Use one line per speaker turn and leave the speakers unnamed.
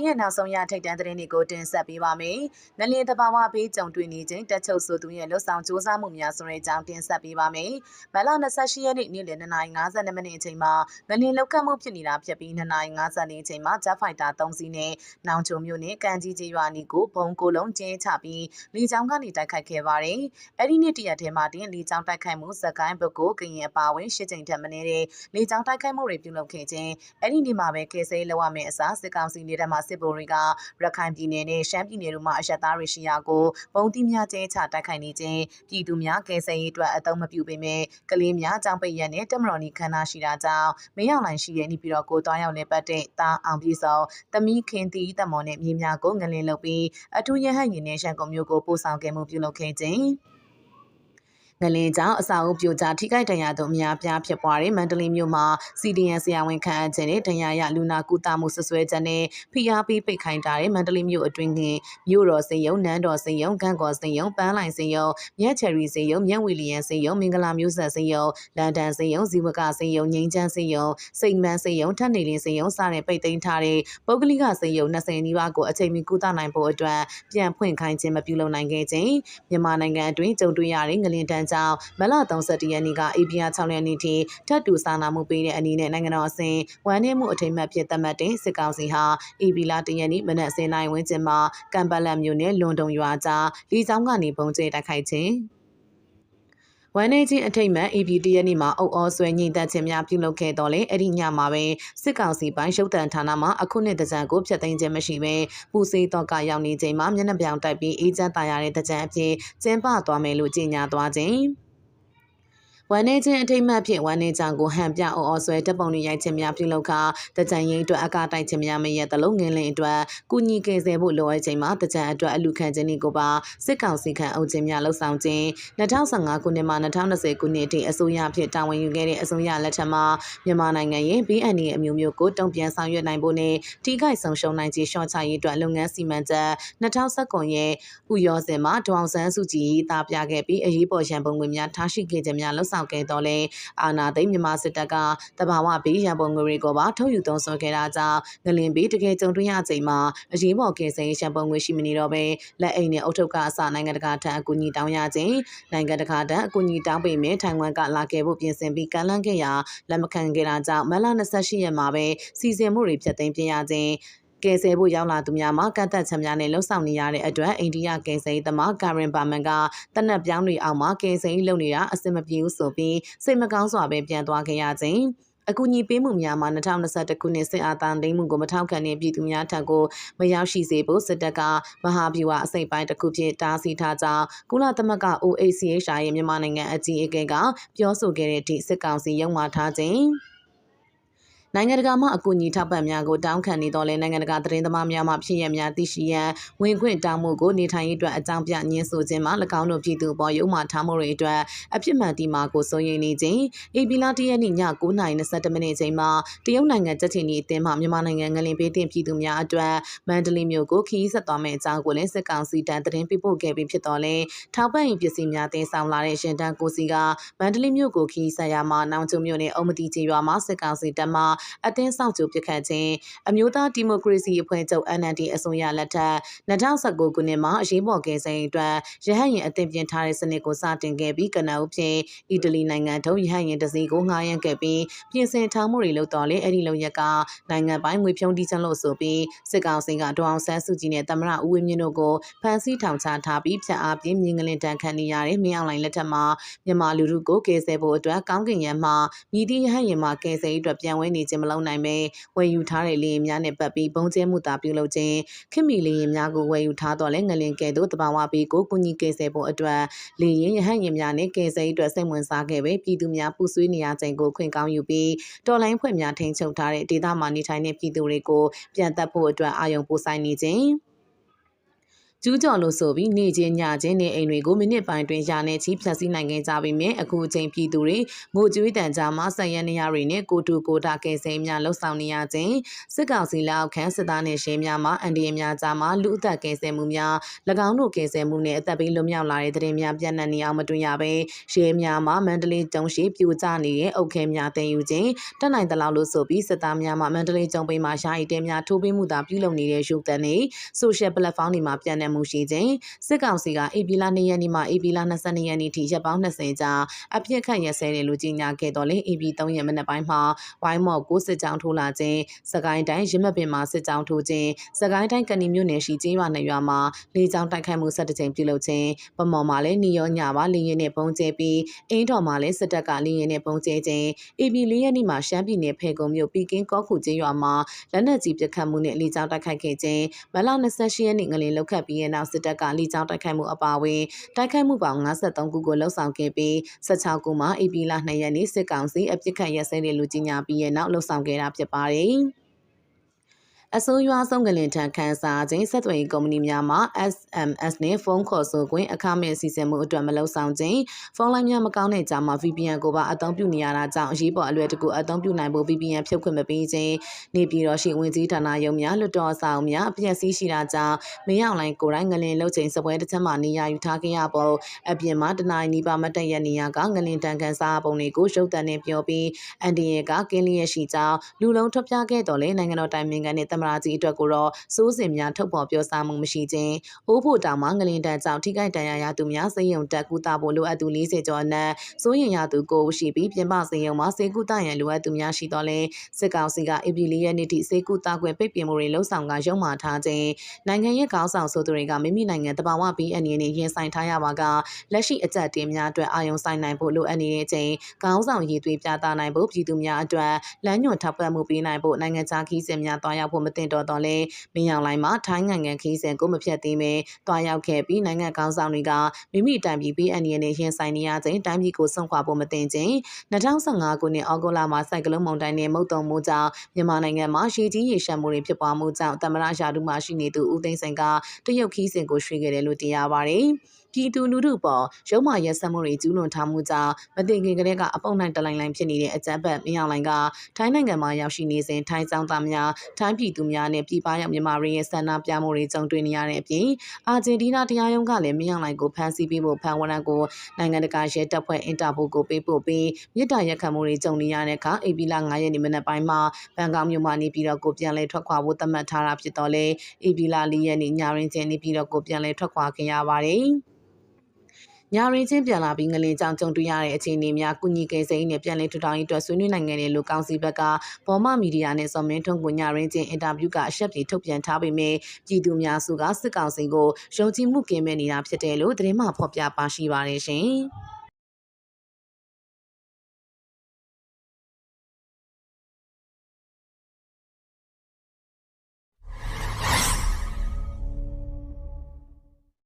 ဒီရဲ့နောက်ဆုံးရထိတ်တန့်သတင်းတွေကိုတင်ဆက်ပေးပါမယ်။ငလျင်တဘာဝဘေးကြုံတွေ့နေခြင်းတက်ချုပ်ဆိုသူရဲ့လွတ်ဆောင်စ조사မှုများဆိုတဲ့အကြောင်းတင်ဆက်ပေးပါမယ်။မလ28ရက်နေ့နေ့လယ်2:52မိနစ်အချိန်မှာငလျင်လောက်ခတ်မှုဖြစ်နေတာဖြစ်ပြီး2:54အချိန်မှာ Jet Fighter 3စီးနဲ့နောင်ချုံမြို့နယ်ကန်ကြီးကြီးရွာနီကိုဘုံကိုလုံးကျင်းချပြီးလေကြောင်းကနေတိုက်ခိုက်ခဲ့ပါတယ်။အဲ့ဒီနေ့တရက်ထဲမှာတင်လေကြောင်းတိုက်ခိုက်မှုစကိုင်းဘက်ကိုကရင်အပါဝင်ရှစ်ကြိမ်ထက်မနည်းတဲ့လေကြောင်းတိုက်ခိုက်မှုတွေပြုလုပ်ခဲ့ခြင်းအဲ့ဒီနေ့မှာပဲကေဆေးလောက်ရမယ့်အစားစစ်ကောင်စီနေတဲ့မှာစစ်ဗိုလ်တွေကရခိုင်ပြည်နယ်နဲ့ရှမ်းပြည်နယ်တို့မှာအရက်သားတွေရှိရာကိုပုံတိများကျဲချတိုက်ခိုက်နေခြင်းပြည်သူများကယ်ဆယ်ရေးအတွက်အသုံးမပြုပေမဲ့ကလေးများကြောင်းပိတ်ရနဲ့တမတော်နီခန္ဓာရှိတာကြောင့်မရောက်နိုင်ရှိတဲ့နေပြည်တော်ကိုတွားရောက်နေပတ်တဲ့တာအောင်ပြည်စောတမီးခင်တီတမော်နဲ့မြေများကိုငလင်းလုပ်ပြီးအထူးရဟတ်ရင်နဲ့ရှန်ကုန်မျိုးကိုပို့ဆောင်ခဲ့မှုပြုလုပ်ခဲ့ခြင်း ငလင်းကြောင့်အစာအုပ်ပြိုကျထိခိုက်ဒဏ်ရာတို့အများပြားဖြစ်ပွားတဲ့မန္တလေးမြို့မှာ CDN ဆရာဝန်ခန့်အပ်ခြင်းနဲ့ဒဏ်ရာရလူနာကုသမှုဆွဆွဲချက်နဲ့ဖိအားပေးပိတ်ခိုင်းထားတဲ့မန္တလေးမြို့အတွင်းကမြို့တော်စင်ယုံနန်းတော်စင်ယုံဂန့်ကော်စင်ယုံပန်းလိုင်စင်ယုံမြက်ချယ်ရီစင်ယုံမြက်ဝီလီယန်စင်ယုံမင်္ဂလာမျိုးဆက်စင်ယုံလန်ဒန်စင်ယုံဇီဝကစင်ယုံငိမ့်ချမ်းစင်ယုံစိန်မန်းစင်ယုံထပ်နေလင်းစင်ယုံစတဲ့ပိတ်သိမ်းထားတဲ့ပုဂ္ဂလိကစင်ယုံ20နီးပါးကိုအချိန်မီကုသနိုင်ဖို့အတွက်ပြန်ဖွင့်ခိုင်းခြင်းမပြုလုပ်နိုင်ခဲ့ခြင်းမြန်မာနိုင်ငံအတွင်းကြုံတွေ့ရတဲ့ငလင်တန်းကြောင့်မလ31ရက်နေ့က APR 6ရက်နေ့ထိထပ်တူစာနာမှုပေးတဲ့အနေနဲ့နိုင်ငံတော်အဆင့်ဝမ်းနည်းမှုအထိမ်းအမှတ်ဖြစ်သတ်မှတ်တဲ့စစ်ကောင်စီဟာ AB လ1ရက်နေ့မနက်10:00နာရီဝန်းကျင်မှာကံပတ်လက်မြို့နယ်လွန်တုံရွာကြားလီဆောင်ကနေပုံကျဲတိုက်ခိုက်ခြင်း ဝမ်းနေချင်းအထိတ်မှန် AB တရက်နေ့မှာအုပ်အောဆွဲညှိတက်ခြင်းများပြုလုပ်ခဲ့တော့လေအဲ့ဒီညမှာပဲစစ်ကောင်စီပိုင်းရုပ်တံဌာနမှာအခုနှစ်တကြံကိုဖျက်သိမ်းခြင်းမရှိဘဲပူစေးတော့ကရောက်နေချိန်မှာမျက်နှာပြောင်တိုက်ပြီးအေးချမ်းတာရတဲ့တကြံအဖြစ်ကျင်းပသွားမယ်လို့ကြေညာသွားခြင်း ဝမ်းနေခြင်းအထိတ်မှတ်ဖြင့်ဝမ်းနေကြောင်ကိုဟန်ပြအော်အော်ဆွဲတပ်ပုံတွေရိုက်ခြင်းများပြုလုပ်ခါတကြံရင်အတွက်အကားတိုက်ခြင်းများမရက်တလုံးငင်းလင်းအတွက်ကုညီကယ်ဆယ်ဖို့လိုအပ်ချိန်မှာတကြံအတွက်အလူခံခြင်းတွေကိုပါစစ်ကောင်စီခံအုပ်ခြင်းများလှုပ်ဆောင်ခြင်း2015ခုနှစ်မှ2020ခုနှစ်အထိအစိုးရဖြစ်တာဝန်ယူခဲ့တဲ့အစိုးရလက်ထက်မှာမြန်မာနိုင်ငံရဲ့ BNN အမျိုးမျိုးကိုတုံ့ပြန်ဆောင်ရွက်နိုင်ဖို့နဲ့ထိခိုက်ဆုံးရှုံးနိုင်ခြင်းရှော့ချရေးအတွက်လုပ်ငန်းစီမံချက်2019ရဲ့ဥရောစင်မှာဒေါအောင်ဆန်းစုကြည်တာပြခဲ့ပြီးအရေးပေါ်ရန်ပုံငွေများထားရှိခဲ့ခြင်းများလှုပ်ဆောင်ခဲ့တော့လဲအာနာသိမ်းမြန်မာစစ်တပ်ကတဘာဝဘေးရန်ပုံငွေတွေကိုပါထုတ်ယူသုံးစွဲခဲ့တာကြောင့်ငလင်ဘေးတကယ်ကြုံတွေ့ရချိန်မှာအရေးပေါ်ကယ်ဆယ်ရေးရန်ပုံငွေရှိမနေတော့ပဲလက်အိမ်နဲ့အုတ်ထုတ်ကအစနိုင်ငံတကာထံအကူအညီတောင်းရခြင်းနိုင်ငံတကာထံအကူအညီတောင်းပေမဲ့ထိုင်ဝမ်ကလာခဲ့ဖို့ပြင်ဆင်ပြီးကမ်းလှမ်းခဲ့ရာလက်မခံခဲ့တာကြောင့်မလ28ရက်မှာပဲစီစဉ်မှုတွေဖျက်သိမ်းပြရခြင်း ကယ်ဆယ်ဖို့ရောက်လာသူများမှာကန့်သက်ချက်များနဲ့လှုပ်ဆောင်နေရတဲ့အတွက်အိန္ဒိယကယ်ဆယ်ရေးသမားကာရင်ဘာမန်ကတနက်ပြောင်းတွေအောက်မှာကယ်ဆယ်ရေးလုပ်နေတာအဆင်မပြေဘူးဆိုပြီးစိတ်မကောင်းစွာပဲပြန်သွားခဲ့ရခြင်းအကူအညီပေးမှုများမှာ2021ခုနှစ်စစ်အာဏာသိမ်းမှုကိုမထောက်ခံတဲ့ပြည်သူများထံကိုမရောက်ရှိစေဖို့စစ်တပ်ကမဟာဗျူဟာအစိပ်ပိုင်းတစ်ခုဖြစ်တားဆီးထားကြောင်းကုလသမဂ္ဂ OHCHR ရဲ့မြန်မာနိုင်ငံအကြီးအကဲကပြောဆိုခဲ့တဲ့အထိစစ်ကောင်စီရုံးမှထားခြင်း နိုင်ငံတကာမှအကူအညီထောက်ပံ့များကိုတောင်းခံနေတော့လဲနိုင်ငံတကာသတင်းသမားများမှဖြစ်ရများသိရှိရန်ဝင်ခွင့်တောင်းမှုကိုနေထိုင်ရေးအတွက်အကြောင်းပြညှင်းဆိုခြင်းမှာ၎င်းတို့ပြည်သူပေါ်ရုံမှထားမှုတွေအတွက်အဖြစ်မှန်ဒီမှာကိုစိုးရိမ်နေခြင်းအေပီလာတရက်နေ့ည9:22မိနစ်ချိန်မှာတရုတ်နိုင်ငံကြက်ချီနီအသင်းမှမြန်မာနိုင်ငံငလင်ပေးတင်ပြည်သူများအတွက်မန္တလေးမြို့ကိုခီးဆက်သွားမယ့်အကြောင်းကိုလည်းစစ်ကောင်စီတန်းသတင်းပြပို့ခဲ့ပြီးဖြစ်တော်လဲထောက်ပံ့ရေးပစ္စည်းများတင်ဆောင်လာတဲ့ရှင်တန်းကိုစီကမန္တလေးမြို့ကိုခီးဆက်ရမှာနောင်ချုံမြို့နယ်အုံမတီချေရွာမှာစစ်ကောင်စီတပ်မှအသင်းဆောင်ကျိုးပြခတ်ခြင်းအမျိုးသားဒီမိုကရေစီအဖွဲ့ချုပ် NLD အစိုးရလက်ထက်2019ခုနှစ်မှာအရေးပေါ်ကယ်ဆယ်ရေးအတွက်ရဟတ်ယာဉ်အသင်းပြင်ထားတဲ့စနစ်ကိုစတင်ခဲ့ပြီးကနအုပ်ဖြင့်အီတလီနိုင်ငံထုတ်ရဟတ်ယာဉ်တစ်စီးကိုငှားရမ်းခဲ့ပြီးပြင်ဆင်ထားမှုတွေလုပ်တော်လဲအဲ့ဒီလုံရက်ကနိုင်ငံပိုင်းငွေဖြုံးတီးချလို့ဆိုပြီးစစ်ကောင်စီကဒေါအောင်ဆန်းစုကြည်နဲ့သမရဦးဝင်းမြင့်တို့ကိုဖမ်းဆီးထောင်ချထားပြီးဖြတ်အားပြင်းမြင်းကလင်တန်ခံနေရတဲ့မင်းအောင်လှိုင်လက်ထက်မှာမြန်မာလူထုကိုကယ်ဆယ်ဖို့အတွက်ကောင်းကင်ရံမှမြည်သည့်ရဟတ်ယာဉ်မှာကယ်ဆယ်ရေးအတွက်ပြန်ဝဲနေခြင်းမလုပ်နိုင်ပဲဝယ်ယူထားတဲ့လေယာဉ်များနဲ့ပတ်ပြီးပုံကျဲမှုတာပြုလုပ်ခြင်းခင်မီလေယာဉ်များကိုဝယ်ယူထားတော့လဲငလင်ကဲ့သို့တဘာဝပေးကိုကုညီကယ်ဆယ်ဖို့အတွက်လေယာဉ်ရဟတ်ယာဉ်များနဲ့ကယ်ဆယ်ရေးအတွက်စိတ်ဝင်စားခဲ့ပဲပြည်သူများပူဆွေးနေရခြင်းကိုခွင့်ကောင်းယူပြီးတော်လိုင်းဖွဲ့များထိန်းချုပ်ထားတဲ့ဒေသမှာနေထိုင်တဲ့ပြည်သူတွေကိုပြန်သက်ဖို့အတွက်အာရုံပို့ဆိုင်နေခြင်း ကျူးကျော်လို့ဆိုပြီးနေချင်းညချင်းနေအိမ်တွေကိုမိနစ်ပိုင်းတွင်ရာနဲ့ချီဖျက်ဆီးနိုင်ခဲ့ကြပြီမြင်အခုအချိန်ပြည်သူတွေငိုကြွေးတန်ကြားမှာဆက်ရနေရတွေနဲ့ကိုတူကိုတာကဲစိမ်းများလှုပ်ဆောင်နေရခြင်းစစ်ကောင်စီလက်အောက်ခံစစ်သားနဲ့ရှင်းများမှာအန်ဒီယများကြားမှာလူအသက်ကဲဆယ်မှုများ၎င်းတို့ကဲဆယ်မှုနဲ့အသက်ပေးလွတ်မြောက်လာတဲ့တဲ့များပြန့်နှံ့နေအောင်မတွေ့ရပဲရှင်းများမှာမန္တလေးကျုံရှိပြိုကျနေတဲ့အုတ်ခဲများတင်ယူခြင်းတက်နိုင်သလောက်လို့ဆိုပြီးစစ်သားများမှာမန္တလေးကျုံပိမှာရှာရီတဲများထိုးပေးမှုသာပြုလုပ်နေတဲ့ရုပ်သံတွေ social platform တွေမှာပြန့်နှံ့မှုရှိခြင်းစစ်ကောင်စီကအေပီလာ2ရက်နေ့မှအေပီလာ22ရက်နေ့ထိရက်ပေါင်း20ကြာအပြစ်ခတ်ရက်စဲတယ်လို့ကြေညာခဲ့တော်လဲအေပီ3ရက်မနက်ပိုင်းမှာဝိုင်းမော်ကိုစစ်ကြောင်းထိုးလာခြင်းစကိုင်းတိုင်းရမပင်မှာစစ်ကြောင်းထိုးခြင်းစကိုင်းတိုင်းကဏီမြို့နယ်ရှိကျေးရွာနယ်ရွာမှာလေကြောင်းတိုက်ခိုက်မှု17ကြိမ်ပြုလုပ်ခြင်းပမော်မှာလည်းနေရောညပါလေရင်နဲ့ပုံကျဲပြီးအင်းတော်မှာလည်းစစ်တပ်ကလေရင်နဲ့ပုံကျဲခြင်းအေပီ4ရက်နေ့မှာရှမ်းပြည်နယ်ဖေကုံမြို့ပီကင်းကော့ခုကျေးရွာမှာလက်နက်ကြီးပစ်ခတ်မှုနဲ့လေကြောင်းတိုက်ခိုက်ခဲ့ခြင်းမလ28ရက်နေ့ငလင်လောက်ခတ်ပြီးတဲ့နောက်စစ်တပ်ကလေကြောင်းတိုက်ခိုက်မှုအပါအဝင်တိုက်ခိုက်မှုပေါင်း53ခုကိုလှုပ်ဆောင်ခဲ့ပြီး16ခုမှာအေပီလ2ရက်နေ့စစ်ကောင်စီအပြစ်ခတ်ရက်စဲတယ်လို့ကြေညာပြီးတဲ့နောက်လှုပ်ဆောင်ခဲ့တာဖြစ်ပါတယ်။ အစိုးရဆုံးကလင်ထံခန်းစားခြင်းဆက်သွယ်ရေးကုမ္ပဏီများမှ SMS နဲ့ဖုန်းခေါ်ဆိုခွင့်အခမဲ့စီစဉ်မှုအတွက်မလုံဆောင်ခြင်းဖုန်းလိုင်းများမကောင်းတဲ့ကြားမှာ VPN ကိုပါအသုံးပြုနေရတာကြောင့်အရေးပေါ်အလွယ်တကူအသုံးပြုနိုင်ဖို့ VPN ဖြုတ်ခွင့်မပေးခြင်းနေပြည်တော်ရှိဝင်ကြီးဌာနရုံးများလွတ်တော်ဆောင်များအပြည့်စည်းရှိတာကြောင့်မင်းအောင်လိုင်းကိုယ်တိုင်ငလင်လှုပ်ချိန်စပွဲတစ်ချက်မှနေရာယူထားခဲ့ရပေါ်အပြင်မှာတနိုင်နီးပါမတက်ရနေရကငလင်တန်ခန်းစားပုံတွေကိုရုပ်တံနဲ့ပြောပြီးအန်ဒီရဲ့ကကင်းလျက်ရှိကြောင်းလူလုံးထွက်ပြခဲ့တော်လဲနိုင်ငံတော်တိုင်ပင်ခံနဲ့တမရာကြီးအတွက်ကိုတော့စိုးစင်များထုတ်ဖော်ပြောကြားမှုမရှိခြင်းအိုးဖို့တောင်မှငလင်တန်ကြောင့်ထိခိုက်ဒဏ်ရာရသူများစေယုံတက်ကူတာဖို့လိုအပ်သူ40ကျော်အနက်စိုးရင်ရသူကိုရှိပြီးပြင်ပစေယုံမှာစေကူတာရန်လိုအပ်သူများရှိတော့လဲစစ်ကောင်စီကဧပြီလရက်နေ့ထိစေကူတာခွင့်ပိတ်ပင်မှုတွေလှုံ့ဆော်ကရုံမာထားခြင်းနိုင်ငံရဲ့ခေါင်းဆောင်ဆိုသူတွေကမိမိနိုင်ငံတဘာဝပြီးအနေနဲ့ရင်ဆိုင်ထားရပါကလက်ရှိအကြက်တင်များအတွက်အာရုံစိုက်နိုင်ဖို့လိုအပ်နေတဲ့ချိန်ခေါင်းဆောင်ရည်သွေးပြသနိုင်ဖို့ပြည်သူများအတွက်လမ်းညွှန်ထောက်ပံ့မှုပေးနိုင်ဖို့နိုင်ငံခြားခီးစဉ်များတွားရောက်ဖို့မတင်တော့တော့လဲမင်းအောင်လိုင်းမှာထိုင်းနိုင်ငံခီးစဉ်ကိုမဖြတ်သေးပဲတွားရောက်ခဲ့ပြီးနိုင်ငံခေါင်းဆောင်တွေကမိမိတိုင်ပြည်ပေးအန်ဒီယနဲ့ရင်ဆိုင်နေရချိန်တိုင်းပြည်ကိုဆုံးခွာဖို့မတင်ခြင်း2015ခုနှစ်ဩဂုတ်လမှာစိုက်ကလုန်းမုန်တိုင်းနဲ့မုတ်တုံမှုကြောင့်မြန်မာနိုင်ငံမှာရှေးကြီးရေရှမ်းမှုတွေဖြစ်ပွားမှုကြောင့်တမရရာထူးမှရှိနေသူဦးသိန်းစိန်ကတရုတ်ခီးစဉ်ကိုရွှေ့ခဲ့တယ်လို့သိရပါတယ်။ပြည်သူလူထုပေါ်ရုံးမာရက်စက်မှုတွေကျူးလွန်ထားမှုကြောင့်မသိခင်ကလေးကအပုံနိုင်တလိုင်းလိုင်းဖြစ်နေတဲ့အကြမ်းဖက်မင်းအောင်လိုင်းကထိုင်းနိုင်ငံမှာရောက်ရှိနေစဉ်ထိုင်းဆောင်သားများထိုင်းပြည်သူများနဲ့ပြည်ပရောက်မြန်မာတွေရဲ့ဆန္ဒပြမှုတွေကြုံတွေ့နေရတဲ့အပြင်အာဂျင်တီးနားတရားရုံးကလည်းမင်းအောင်လိုင်းကိုဖမ်းဆီးပြီးဖို့ဖမ်းဝရမ်းကိုနိုင်ငံတကာရဲတပ်ဖွဲ့အင်တာပိုကိုပေးပို့ပြီးမြစ်တာရက်ခံမှုတွေကြုံနေရတဲ့အခါအေပီလာ9ရက်နေ့မနက်ပိုင်းမှာဘန်ကောက်မြို့မှာနေပြီးတော့ကိုပြန်လဲထွက်ခွာဖို့သတ်မှတ်ထားတာဖြစ်တော့လေအေပီလာ4ရက်နေ့ညရင်းချင်းနေပြီးတော့ကိုပြန်လဲထွက်ခွာခဲ့ရပါတယ် ညာရင်ချင်းပြန်လာပြီးငလင်ကြောင်ကြုံတွေ့ရတဲ့အခြေအနေများကုညီကယ်ဆယ်ရေးနဲ့ပြန်လည်ထူထောင်ရေးအတွက်ဆွေးနွေးနိုင်ခဲ့တယ်လို့ကောင်စီဘက်ကပေါ်မမီဒီယာနဲ့စော်မင်းထွန်းကိုညာရင်ချင်းအင်တာဗျူးကအရှက်ပြေထုတ်ပြန်ထားပေမဲ့ပြည်သူများစုကစစ်ကောင်စီကိုယုံကြည်မှုကင်းမဲ့နေတာဖြစ်တယ်လို့သတင်းမှဖော်ပြပါရှိပါတယ်ရှင်။